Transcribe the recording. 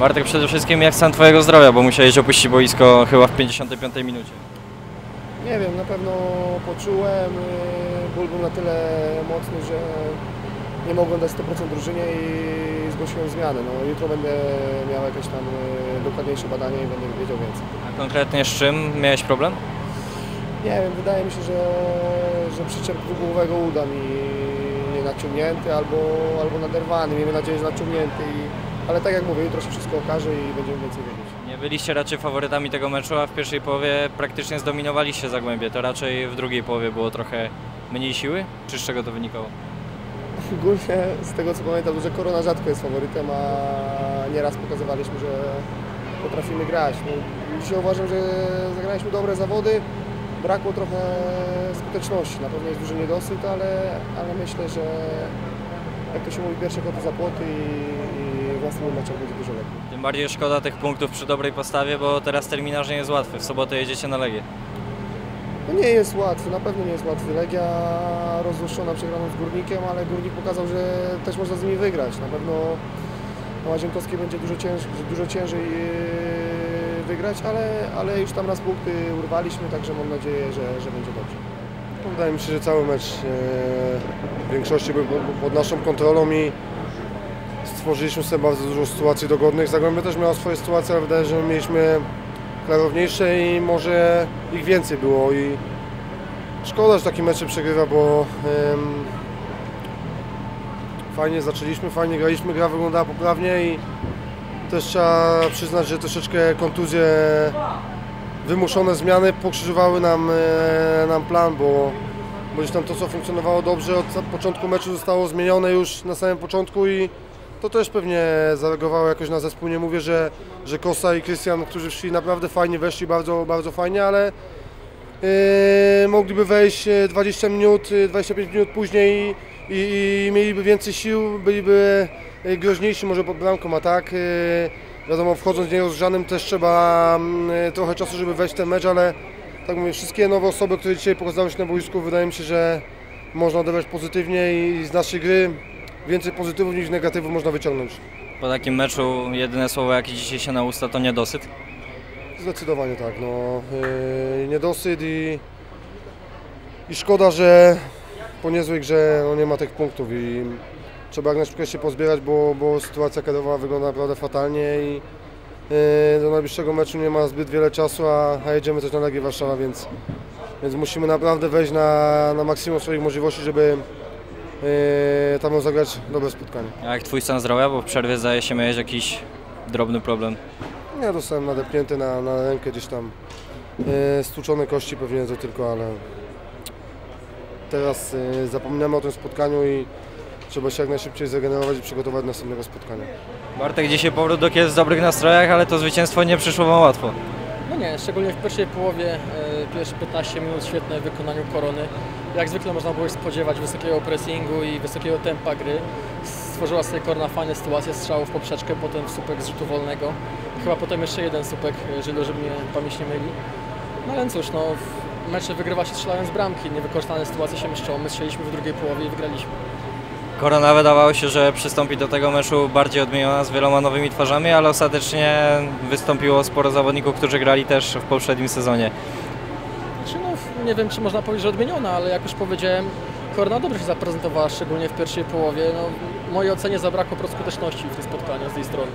Bartek, przede wszystkim jak stan Twojego zdrowia, bo musiałeś opuścić boisko chyba w 55 minucie. Nie wiem, na pewno poczułem, yy, ból był na tyle mocny, że nie mogłem dać 100% drużynie i zgłosiłem zmianę. No, jutro będę miał jakieś tam yy, dokładniejsze badanie i będę wiedział więcej. A konkretnie z czym miałeś problem? Nie wiem, wydaje mi się, że, że przyczep dwugłowego uda mi nie naciągnięty albo, albo naderwany. Miejmy nadzieję, że naciągnięty. I, ale tak jak mówię, jutro się wszystko okaże i będziemy więcej wiedzieć. Nie byliście raczej faworytami tego meczu, a w pierwszej połowie praktycznie zdominowaliście Zagłębie. To raczej w drugiej połowie było trochę mniej siły? Czy z czego to wynikało? Ogólnie z tego co pamiętam, że Korona rzadko jest faworytem, a nieraz pokazywaliśmy, że potrafimy grać. No, dzisiaj uważam, że zagraliśmy dobre zawody, brakło trochę skuteczności. Na pewno jest duży niedosyt, ale, ale myślę, że jak to się mówi, pierwsze koty za płoty i, następnym meczach będzie dużo lepiej. Tym bardziej szkoda tych punktów przy dobrej postawie, bo teraz terminarz nie jest łatwy. W sobotę jedziecie na Legię. No nie jest łatwy, na pewno nie jest łatwy. Legia rozruszona przegraną z Górnikiem, ale Górnik pokazał, że też można z nimi wygrać. Na pewno na Łazienkowskiej będzie dużo, cięż, dużo ciężej yy, wygrać, ale, ale już tam raz punkty urwaliśmy, także mam nadzieję, że, że będzie dobrze. Wydaje mi się, że cały mecz e, w większości był po- pod naszą kontrolą i stworzyliśmy sobie bardzo dużo sytuacji dogodnych. Zagłębie też miało swoje sytuacje, ale wydaje się, że my mieliśmy klarowniejsze i może ich więcej było i szkoda, że taki mecz przegrywa, bo fajnie zaczęliśmy, fajnie graliśmy, gra wyglądała poprawnie i też trzeba przyznać, że troszeczkę kontuzje wymuszone zmiany pokrzyżowały nam, e, nam plan, bo, bo gdzieś tam to, co funkcjonowało dobrze od początku meczu zostało zmienione już na samym początku i to też pewnie zareagowało jakoś na zespół. Nie mówię, że, że Kosa i Krystian, którzy szli naprawdę fajnie, weszli bardzo, bardzo fajnie, ale e, mogliby wejść e, 20 minut, e, 25 minut później i, i, i mieliby więcej sił, byliby e, groźniejsi może pod bramką, a tak e, Wiadomo, wchodząc nierozgrzanym też trzeba e, trochę czasu, żeby wejść w ten mecz, ale tak mówię, wszystkie nowe osoby, które dzisiaj pokazały się na boisku, wydaje mi się, że można odebrać pozytywnie i z naszej gry więcej pozytywów niż negatywów można wyciągnąć. Po takim meczu jedyne słowo jakie dzisiaj się na usta to niedosyt. Zdecydowanie tak, no. Yy, niedosyt i, i szkoda, że po niezłej grze no, nie ma tych punktów i trzeba jak najszybciej się pozbierać, bo, bo sytuacja kadrowa wygląda naprawdę fatalnie i yy, do najbliższego meczu nie ma zbyt wiele czasu, a, a jedziemy też na Legię Warszawa, więc, więc musimy naprawdę wejść na, na maksimum swoich możliwości, żeby tam zagrać dobre spotkanie. A jak Twój stan zdrowia, bo w przerwie zdaje się miałeś jakiś drobny problem. Ja dostałem nadepnięty na, na rękę gdzieś tam. E, stłuczone kości pewnie to tylko, ale teraz e, zapominamy o tym spotkaniu i trzeba się jak najszybciej zregenerować i przygotować do następnego spotkania. Bartek, dzisiaj powrót do Kielc w dobrych nastrojach, ale to zwycięstwo nie przyszło Wam łatwo. No nie, szczególnie w pierwszej połowie, e, pierwsze 15 minut świetne w wykonaniu korony. Jak zwykle można było się spodziewać wysokiego pressingu i wysokiego tempa gry. Stworzyła sobie korona fajne sytuacje, strzałów w poprzeczkę, potem słupek z rzutu wolnego. Chyba potem jeszcze jeden słupek, jeżeli żeby mnie pamięć nie myli. No ale cóż, no, mecze wygrywa się strzelając bramki, niewykorzystane sytuacje się mieszczą. My strzeliśmy w drugiej połowie i wygraliśmy. Korona wydawało się, że przystąpi do tego meczu bardziej odmieniona z wieloma nowymi twarzami, ale ostatecznie wystąpiło sporo zawodników, którzy grali też w poprzednim sezonie. Znaczy, no, nie wiem, czy można powiedzieć, że odmieniona, ale jak już powiedziałem, Korona dobrze się zaprezentowała, szczególnie w pierwszej połowie. No, w mojej ocenie zabrakło po prostu skuteczności w tym spotkaniu z tej strony.